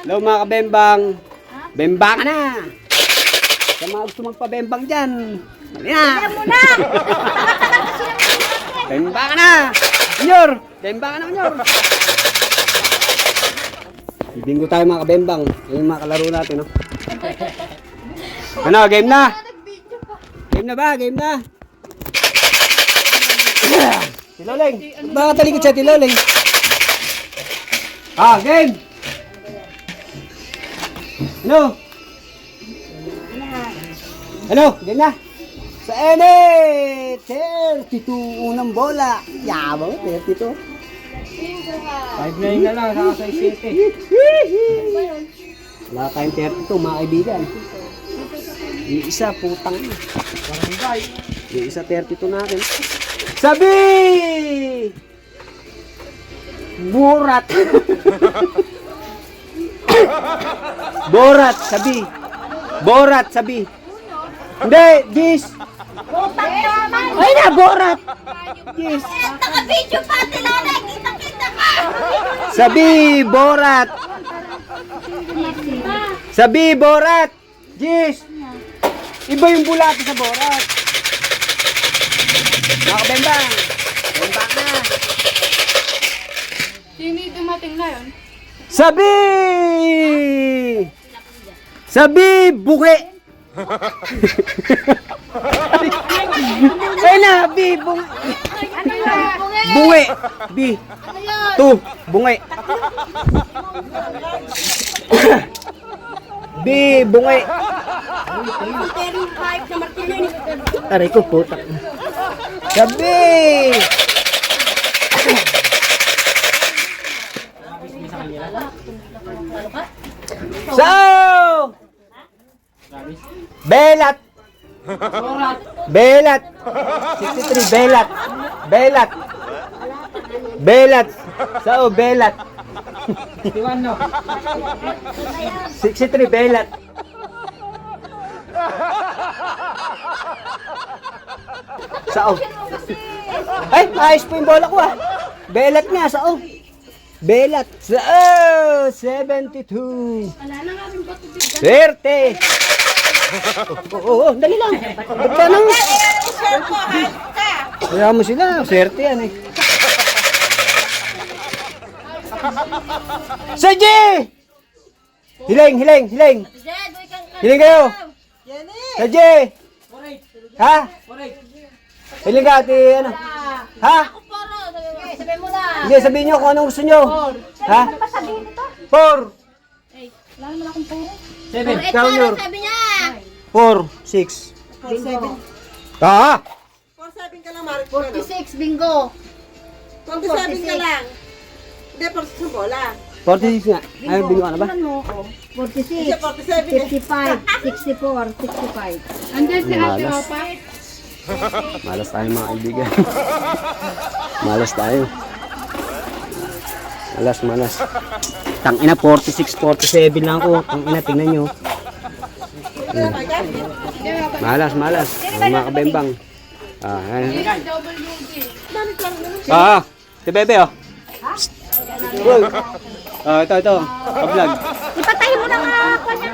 Hello mga kabembang. Bembang ka na. Sa mga gusto magpabembang dyan. Mali na. Muna! Bembang ka na. Senyor. Bembang ka na, senyor. Bingo tayo mga kabembang. Yan yung mga kalaro natin, no? Ano, game na? Game na ba? Game na? Tiloleng. Baka talikod siya, Tiloleng. Ah, game! Ano? Ano? Game na? Sa ene! 32 unang bola. Yabang, 32. 5-9 na lang, saka sa 7. Wala tayong 32 mga kaibigan. Iisa putang ina. Barangay. Iisa 32 natin. Sabi! Burat. Borat, sabi. Borat, sabi. Hindi. Utang naman! Ay na, Borat. Gis. Naka-video pa, tilala! Kita-kita ka! Sabi, Borat. Sabi, Borat. Gis. Iba yung bulati sa Borat. Mga kabembang. Bembang na. Sino dumating na yun? Sabi! Sabi, buke! Ay na, bi, bunge. Ano yun? Bunge, bi. Ano yun? Tu, bunge. bi, bunge. Aray ko, puta. Sabi! So! Belat! Belat! 63, Belat! Belat! Belat! Sao, Belat! 61 no? 63, Belat! Sao? Ay, ayos po yung bola ko ah. Belat nga, sao? Belat. Sao? 72. Wala na nga rin. Swerte! Oo, oo, dali lang. Ba't ka nang... Kaya mo sila, swerte yan eh. Saji! Hiling, hiling, hiling. Hiling kayo. Saji! Ha? Hiling ka, ati, ano? Ha? Sabi mo Hindi, sabihin nyo kung anong gusto nyo. Ha? Pasabihin ito. Four. Wala naman akong puro. 7. Count your. Sabi niya! Four, six. Ah! 47 ka lang, Mark. Ano? 46, bingo! 47 ka lang. Hindi, 46 ang bola. 46 nga. Ay, bingo ka na ba? Ano? Oh, 46, Hindi, 47 eh. 55, 64, 65. Andyan si Ate Malas. Opa. Malas tayo mga kaibigan. malas tayo. Malas, malas. Tangina, 46, 47 lang ako. Tangina, tingnan nyo. Hmm. Malas, malas. Ang mga kabembang. Ah, ayan. WG. Ah, si Bebe, oh. Uy. Ah, ito, ito. Ka-vlog. Ipatay mo na nga ako niya.